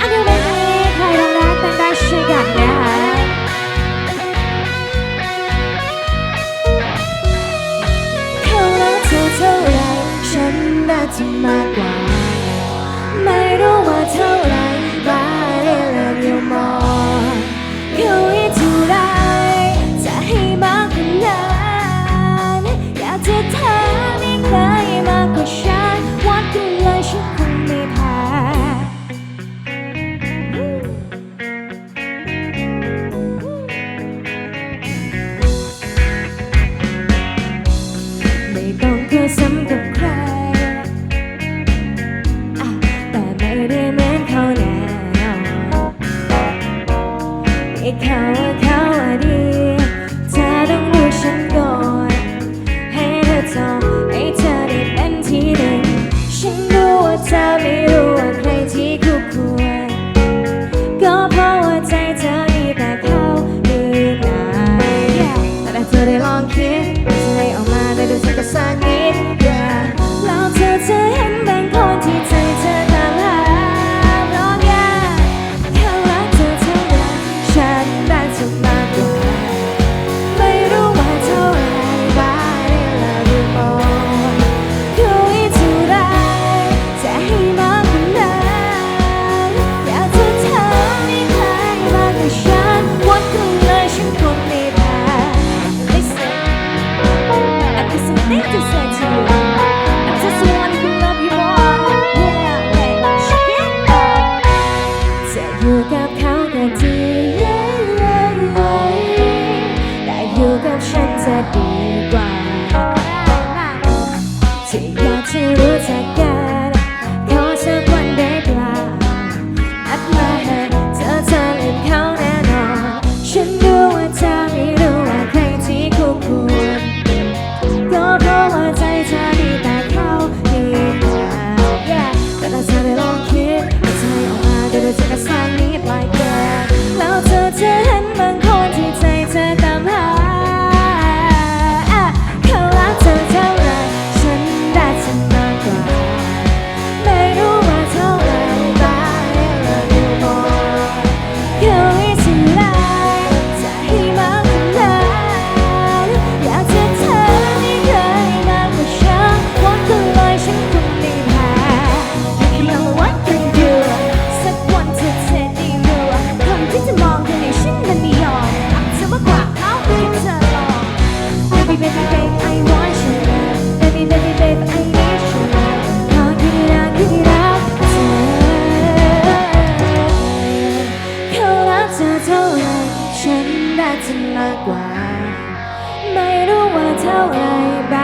อันนี้เป็เลงใครรกกันได้ช่กันนะคะเขารักเธอเท่าไรฉันน่าจะมากกว่า pretty long to เธอเท่าไรฉันได้เธอมากกว่า ไม่รู้ว่าเท่าไร